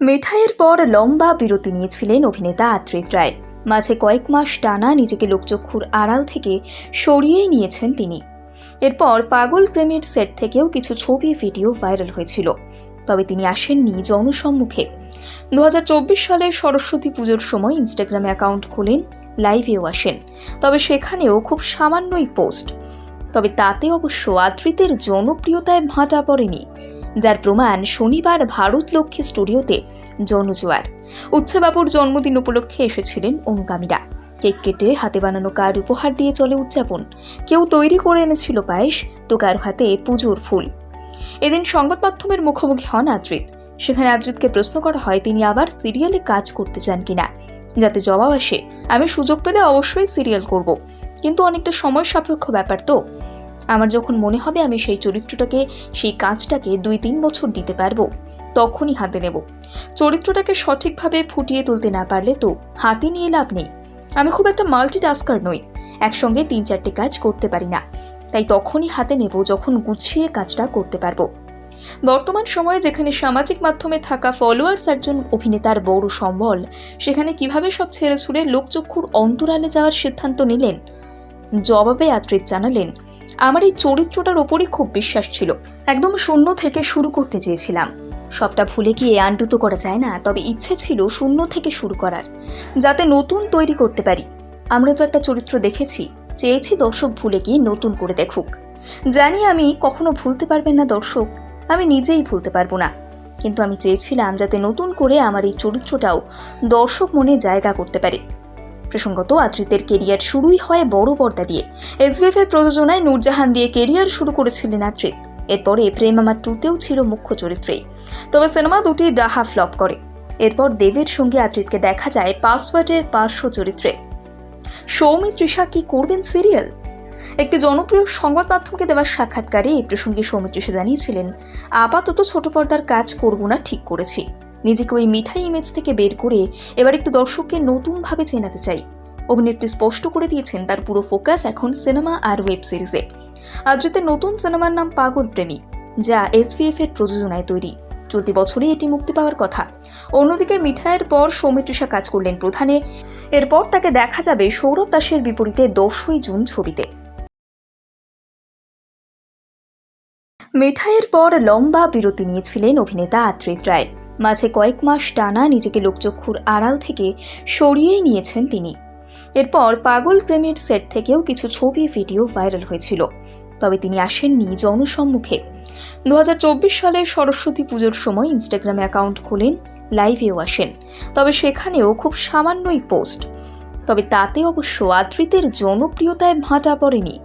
মিঠাইয়ের পর লম্বা বিরতি নিয়েছিলেন অভিনেতা আদ্রিত রায়। মাঝে কয়েক মাস টানা নিজেকে লোকচক্ষুর আড়াল থেকে সরিয়েই নিয়েছেন তিনি। এরপর পাগল প্রেমের সেট থেকেও কিছু ছবি, ভিডিও ভাইরাল হয়েছিল। তবে তিনি আসেননি জনসম্মুখে। দুহাজার চব্বিশ সালে সরস্বতী পুজোর সময় ইনস্টাগ্রামে অ্যাকাউন্ট খোলেন, লাইভেও আসেন। তবে সেখানেও খুব সামান্যই পোস্ট। তবে তাতে অবশ্য আদ্রিতের জনপ্রিয়তায় ভাঁটা পড়েনি। যার প্রমাণ শনিবার ভারত লক্ষ্মী স্টুডিওতে জনজোয়ার। উচ্ছেবাবুর জন্মদিন উপলক্ষে এসেছিলেন অনুগামীরা। কেক কেটে হাতে বানানো কার্ড উপহার দিয়ে চলে উদযাপন। কেউ তৈরি করে এনেছিল পায়েস, তো কারও হাতে পুজোর ফুল। এদিন সংবাদ মাধ্যমের মুখোমুখি হন আদ্রিত। সেখানে আদ্রিতকে প্রশ্ন করা হয়, তিনি আবার সিরিয়ালে কাজ করতে চান কিনা? যাতে জবাব আসে, আমি সুযোগ পেলে অবশ্যই সিরিয়াল করব। কিন্তু অনেকটা সময় সাপেক্ষ ব্যাপার তো। আমার যখন মনে হবে আমি সেই চরিত্রটাকে, সেই কাজটাকে দুই তিন বছর দিতে পারব, তখনই হাতে নেব। চরিত্রটাকে সঠিকভাবে ফুটিয়ে তুলতে না পারলে তো হাতে নিয়ে লাভ নেই। আমি খুব একটা মাল্টিটাস্কার নই, একসঙ্গে তিন চারটে কাজ করতে পারি না। তাই তখনই হাতে নেব যখন গুছিয়ে কাজটা করতে পারব। বর্তমান সময়ে যেখানে সামাজিক মাধ্যমে থাকা ফলোয়ার্স একজন অভিনেতার বড় সম্বল, সেখানে কীভাবে সব ছেড়ে ছুড়ে লোকচক্ষুর অন্তরালে যাওয়ার সিদ্ধান্ত নিলেন? জবাবে আদ্রিত জানালেন আমার এই চরিত্রটার ওপরই খুব বিশ্বাস ছিল। একদম শূন্য থেকে শুরু করতে চেয়েছিলাম। সবটা ভুলে গিয়ে আন্টু তো করা যায় না, তবে ইচ্ছে ছিল শূন্য থেকে শুরু করার। যাতে নতুন তৈরি করতে পারি। আমরা তো একটা চরিত্র দেখেছি। চেয়েছি দর্শক ভুলে গিয়ে নতুন করে দেখুক। জানি আমি কখনো ভুলতে পারবেন না দর্শক। আমি নিজেই ভুলতে পারব না। কিন্তু আমি চেয়েছিলাম যাতে নতুন করে আমার এই চরিত্রটাও দর্শক মনে জায়গা করতে পারে। প্রসঙ্গত আদ্রিতের কেরিয়ার শুরুই হয় বড় পর্দা দিয়ে। এসবিএফ এর প্রযোজনায় নূরজাহান দিয়ে কেরিয়ার শুরু করেছিলেন আদ্রিত এরপরে প্রেম আমার টুতেও ছিল মুখ্য চরিত্রে। তবে সিনেমা দুটি ডাহা ফ্লপ করে। এরপর দেবের সঙ্গে আদ্রিতকে দেখা যায় পাসওয়ার্ডের পার্শ্ব চরিত্রে। সৌমি তৃষা কি করবেন সিরিয়াল? একটি জনপ্রিয় সংবাদ মাধ্যমকে দেওয়ার সাক্ষাৎকারে এই প্রসঙ্গে সৌমি তৃষা জানিয়েছিলেন, আপাতত ছোট পর্দার কাজ করব না, ঠিক করেছি। নিজেকে ওই মিঠাই ইমেজ থেকে বের করে এবার একটু দর্শককে নতুনভাবে চেনাতে চাই। অভিনেত্রী স্পষ্ট করে দিয়েছেন তার পুরো ফোকাস এখন সিনেমা আর ওয়েব সিরিজে আদ্রিতের নতুন সিনেমার নাম পাগল প্রেমী, যা এসভিএফ এর প্রযোজনায় তৈরি। চলতি বছরই এটি মুক্তি পাওয়ার কথা। অন্যদিকে মিঠাইয়ের পর সৌমিত্রিষা কাজ করলেন প্রধানে। এরপর তাকে দেখা যাবে সৌরভ দাসের বিপরীতে দশই জুন ছবিতে। মিঠাইয়ের পর লম্বা বিরতি নিয়েছিলেন অভিনেতা আদ্রিত রায়। মাঝে কয়েক মাস টানা নিজেকে লোকচক্ষুর আড়াল থেকে সরিয়েই নিয়েছেন তিনি। এরপর পাগল প্রেমের সেট থেকেও কিছু ছবি, ভিডিও ভাইরাল হয়েছিল। তবে তিনি আসেননি জনসম্মুখে। দু হাজার চব্বিশ সালে সরস্বতী পুজোর সময় ইনস্টাগ্রামে অ্যাকাউন্ট খোলেন, লাইভেও আসেন। তবে সেখানেও খুব সামান্যই পোস্ট। তবে তাতে অবশ্য আদ্রিতের জনপ্রিয়তায় ভাঁটা পড়েনি।